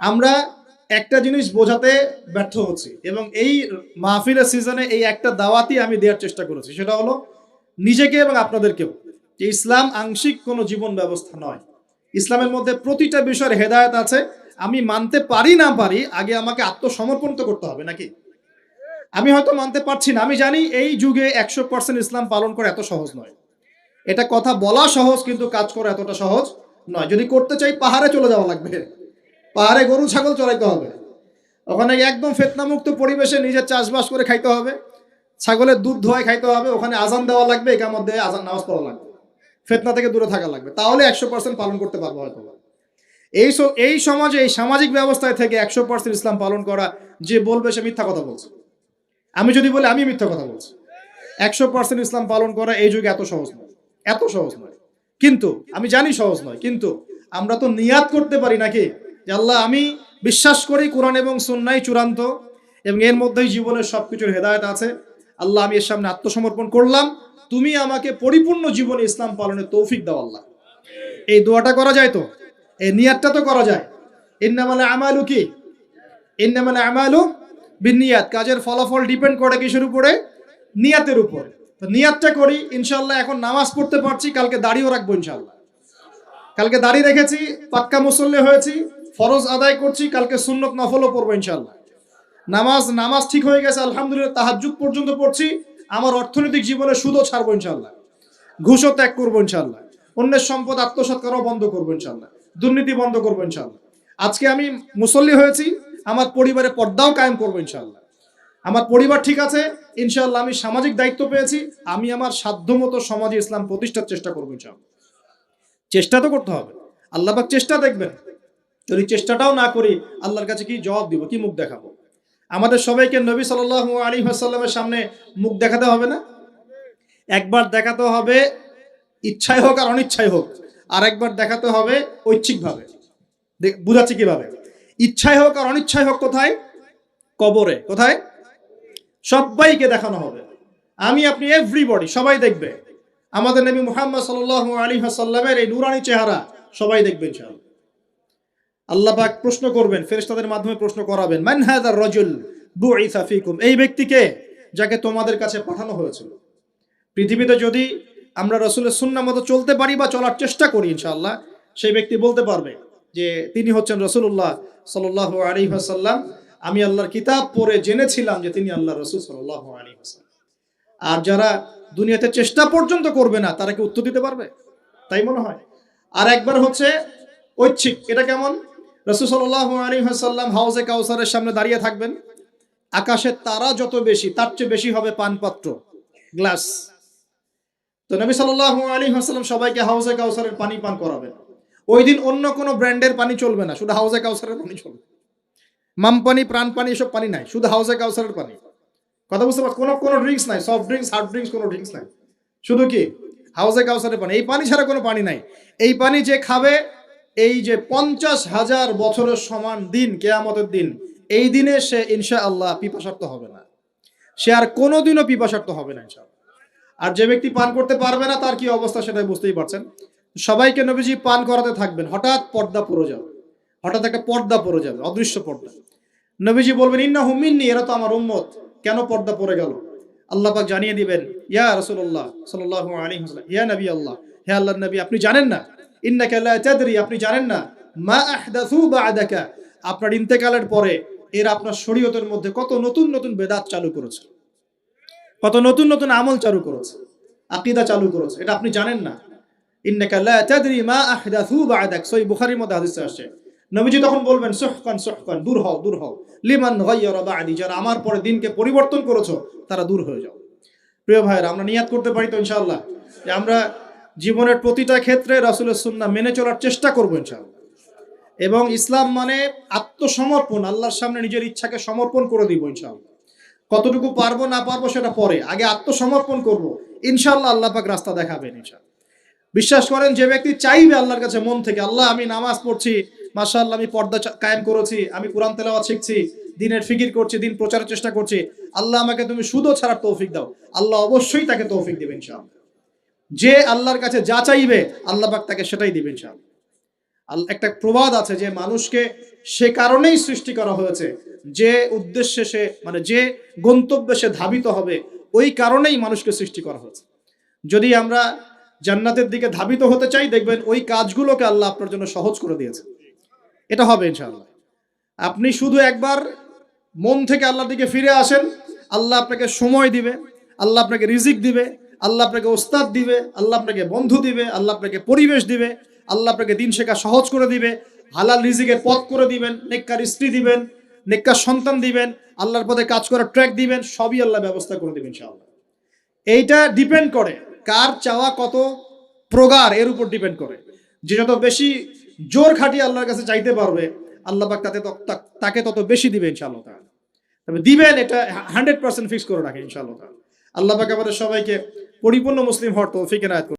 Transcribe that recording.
আমরা একটা জিনিস বোঝাতে ব্যর্থ হচ্ছি এবং এই মাহফিলের সিজনে এই একটা দাওয়াতই আমি দেওয়ার চেষ্টা করেছি। সেটা হলো নিজেকে এবং আপনাদেরকেও যে ইসলাম আংশিক কোনো জীবন ব্যবস্থা নয়। ইসলামের মধ্যে প্রতিটা বিষয়ের হেদায়ত আছে। আমি মানতে পারি না পারি, আগে আমাকে আত্মসমর্পণ তো করতে হবে নাকি? আমি হয়তো মানতে পারছি না। আমি জানি এই যুগে একশো পার্সেন্ট ইসলাম পালন করা এত সহজ নয়। এটা কথা বলা সহজ, কিন্তু কাজ করা এতটা সহজ নয়। যদি করতে চাই, পাহাড়ে চলে যাওয়া লাগবে। পাহাড়ে গরু, ছাগল চড়াইতে হবে। ওখানে একদম ফেতনামুক্ত পরিবেশে নিজের চাষবাস করে খাইতে হবে। ছাগলের দুধ ধোয়ায় খাইতে হবে, ওখানে আজান দেওয়া লাগবে একার মধ্যে আজান নামাজ পড়া লাগবে। ফেতনা থেকে দূরে থাকা লাগবে। তাহলে একশো পার্সেন্ট পালন করতে পারব হয়তো। এই এই সমাজে, এই সামাজিক ব্যবস্থায় থেকে একশো পার্সেন্ট ইসলাম পালন করা যে বলবে সে মিথ্যা কথা বলছে। আমি যদি বলি, আমি মিথ্যা কথা বলছি। একশো পার্সেন্ট ইসলাম পালন করা এই যুগে এত সহজ নয়। এত সহজ নয়। কিন্তু, আমি জানি সহজ নয়, কিন্তু আমরা তো নিয়াত করতে পারি নাকি? যে আল্লাহ, আমি বিশ্বাস করি কোরআন এবং সুন্নাই চূড়ান্ত এবং এর মধ্যেই জীবনের সব কিছুর হেদায়ত আছে। আল্লাহ, আমি এর সামনে আত্মসমর্পণ করলাম। তুমি আমাকে পরিপূর্ণ জীবনে ইসলাম পালনের তৌফিক দাও আল্লাহ। এই দোয়াটা করা যায় তো? এই নিয়াতটা তো করা যায়। ইন্নামালে আমালু কি? ইন্নামালে আমালু বিনিয়াত। কাজের ফলাফল ডিপেন্ড করে কিসের উপরে? নিয়াতের উপর। তো নিয়াতটা করি ইনশাল্লাহ এখন নামাজ পড়তে পারছি, কালকে দাড়িও রাখব ইনশাল্লাহ কালকে দাড়ি রেখেছি, পাক্কা মুসল্লি হয়েছি ফরজ আদায় করছি, কালকে সুন্নত নফলও পড়ব ইনশাল্লাহ নামাজ নামাজ ঠিক হয়ে গেছে, আলহামদুলিল্লাহ, তাহাজ্জুদ পর্যন্ত পড়ছি, আমার অর্থনৈতিক জীবনে সুদও ছাড়বো ইনশাল্লাহ ঘুষও ত্যাগ করব ইনশাল্লাহ অন্যের সম্পদ আত্মসাৎ করাও বন্ধ করব ইনশাল্লাহ দুর্নীতি বন্ধ করব ইনশাল্লাহ আজকে আমি মুসল্লি হয়েছি, আমার পরিবারে পর্দাও কায়েম করব ইনশাল্লাহ আমার পরিবার ঠিক আছে ইনশাল্লাহ আমি সামাজিক দায়িত্ব পেয়েছি, আমি আমার সাধ্যমতো সমাজে ইসলাম প্রতিষ্ঠার চেষ্টা করব ইনশাল্লাহ চেষ্টা তো করতে হবে। আল্লাহ পাক চেষ্টা দেখবেন। যদি চেষ্টাটাও না করি, আল্লাহর কাছে কি জবাব দিব, কি মুখ দেখাবো? আমাদের সবাইকে নবী সাল আলী আসাল্লামের সামনে মুখ দেখাতে হবে না? একবার দেখাতে হবে, ইচ্ছাই হোক আর অনিচ্ছাই হোক আর একবার দেখাতে হবে ঐচ্ছিকভাবে। বুঝাচ্ছি কীভাবে? ইচ্ছাই হোক আর অনিচ্ছাই হোক কোথায়? কবরে। কোথায়? সবাইকে দেখানো হবে। আমি, আপনি এভরিবডি সবাই দেখবে। আমাদের নবী মুহাম্মদ সাল্লাল্লাহু আলাইহি ওয়াসাল্লামের এই নুরানি চেহারা সবাই দেখবেন ইনশাআল্লাহ। আল্লাহ পাক প্রশ্ন করবেন, ফেরেশতাদের মাধ্যমে প্রশ্ন করাবেন, মান হাযার রাজুল বুইসা এই ব্যক্তিকে যাকে তোমাদের কাছে পাঠানো হয়েছিল। পৃথিবীতে যদি আমরা রসুলের সুন্নাহ মতো চলতে পারি বা চলার চেষ্টা করি, ইনশাআল্লাহ, সেই ব্যক্তি বলতে পারবে যে তিনি হচ্ছেন রসুল্লাহ সাল্লাহ আলী হাসাল্লাম আমি আল্লাহর কিতাব পড়ে জেনেছিলাম যে তিনি আল্লাহ রসুল সাল্লাহ আলী হাসাল্লাম আর যারা দুনিয়াতে চেষ্টা পর্যন্ত করবে না, তারা কি উত্তর দিতে পারবে? তাই মনে হয়। আর একবার হচ্ছে ঐচ্ছিক, এটা কেমন? রসুল সাল্লাহ আলী হাসাল্লাম হাউজে কাউসারের সামনে দাঁড়িয়ে থাকবেন। আকাশের তারা যত বেশি, তার চেয়ে বেশি হবে পানপাত্র, গ্লাস। তো নবী সাল্লাহ আলী হাসাল্লাম সবাইকে হাউজে কাউসারের পানি পান করাবেন। ওই দিন অন্য কোনো ব্র্যান্ডের পানি চলবে না, শুধু হাউজে কাউসারের পানি চলবে। মাম পানি, প্রাণ পানি, এসব পানি নাই, শুধু হাউজে কাউসারের পানি। কথা বুঝতে পারছ কোনো কোনো ড্রিঙ্কস নাই, সফট ড্রিঙ্কস, হার্ড ড্রিঙ্কস, কোনো ড্রিঙ্কস নাই। শুধু কি? হাউজে কাউসারের পানি। এই পানি ছাড়া কোনো পানি নাই। এই পানি যে খাবে এই যে পঞ্চাশ হাজার বছরের সমান দিন, কেয়ামতের দিন, এই দিনে সে ইনশা আল্লাহ পিপাসার্থ হবে না। সে আর কোনোদিনও পিপাসার্থ হবে না ইনশাআল্লাহ। আর যে ব্যক্তি পান করতে পারবে না, তার কি অবস্থা সেটা বুঝতেই পারছেন। সবাইকে নবীজি পান করাতে থাকবেন। হঠাৎ পর্দা পড়ে যাবে। হঠাৎ একটা পর্দা পড়ে যাবে, অদৃশ্য পর্দা। নবীজি বলবেন ইন্না হুমিন্নি এরা তো আমার উম্মত। কেন পর্দা পড়ে গেল? আল্লাহ পাক জানিয়ে দিবেন, ইয়া রাসূলুল্লাহ সাল্লাল্লাহু আলাইহি ওয়াসাল্লাম, ইয়া নবী আল্লাহ, হে আল্লাহর নবী, আপনি জানেন না আপনি জানেন না। মা আহদাসু আপনার ইন্তেকালের পরে এরা আপনার শরীয়তের মধ্যে কত নতুন নতুন বেদাত চালু করেছে। কত নতুন নতুন আমল চালু করেছে। আকিদা চালু করেছে। এটা আপনি জানেন না। আমার পরে দিনকে পরিবর্তন করেছ, তারা দূর হয়ে যাও। প্রিয় ভাইয়েরা, আমরা নিয়াত করতে পারি তো ইনশাআল্লাহ? যে আমরা জীবনের প্রতিটা ক্ষেত্রে রাসূলের সুন্নাহ মেনে চলার চেষ্টা করব ইনশাআল্লাহ। এবং ইসলাম মানে আত্মসমর্পণ, আল্লাহর সামনে নিজের ইচ্ছাকে সমর্পণ করে দিব ইনশাআল্লাহ। কতটুকু পারব, না পারব সেটা পরে। আগে আত্মসমর্পণ করব, ইনশাআল্লাহ আল্লাহ পাক রাস্তা দেখাবেন বিশ্বাস করেন, যে ব্যক্তি চাইবে আল্লাহর কাছে মন থেকে, আল্লাহ আমি নামাজ পড়ছি, মাশাআল্লাহ আমি পর্দা কায়েম করেছি, আমি কোরআন তেলাওয়াত শিখছি, দিনের ফিকির করছি, দিন প্রচারের চেষ্টা করছি, আল্লাহ আমাকে তুমি সুদও ছাড়ার তৌফিক দাও, আল্লাহ অবশ্যই তাকে তৌফিক দেবেন ইনশাআল্লাহ। যে আল্লাহর কাছে যা চাইবে, আল্লাহ পাক তাকে সেটাই দিবেন ইনশাআল্লাহ। আল- একটা প্রবাদ আছে যে মানুষকে সে কারণেই সৃষ্টি করা হয়েছে, যে উদ্দেশ্যে সে মানে যে গন্তব্যে সে ধাবিত হবে, ওই কারণেই মানুষকে সৃষ্টি করা হয়েছে। যদি আমরা জান্নাতের দিকে ধাবিত হতে চাই, দেখবেন ওই কাজগুলোকে আল্লাহ আপনার জন্য সহজ করে দিয়েছে। এটা হবে ইনশাআল্লাহ। আপনি শুধু একবার মন থেকে আল্লাহর দিকে ফিরে আসেন, আল্লাহ আপনাকে সময় দিবে, আল্লাহ আপনাকে রিজিক দিবে আল্লাহ আপনাকে ওস্তাদ দিবে, আল্লাহ আপনাকে বন্ধু দিবে, আল্লাহ আপনাকে পরিবেশ দিবে, আল্লাহ আপনাকে দিন শেখা সহজ করে দিবে, হালাল রিজিকের পথ করে দিবেন, নেককার স্ত্রী দিবেন, নেককার সন্তান দিবেন, আল্লাহর পথে কাজ করার ট্র্যাক দিবেন, সবই আল্লাহ ব্যবস্থা করে দিবেন ইনশাআল্লাহ এইটা ডিপেন্ড করে কার চাওয়া কত প্রগার এর উপর ডিপেন্ড করে যে যত বেশি জোর খাটিয়ে আল্লাহর কাছে চাইতে পারবে, আল্লাহ পাক তাতে তাকে তত বেশি দিবে ইনশাআল্লাহ তাআলা। তবে দিবেন এটা হান্ড্রেড পার্সেন্ট ফিক্স করে রাখে ইনশাআল্লাহ তাআলা। আল্লাহ পাক আমাদের সবাইকে পরিপূর্ণ মুসলিম হওয়ার তৌফিক এনায়েত।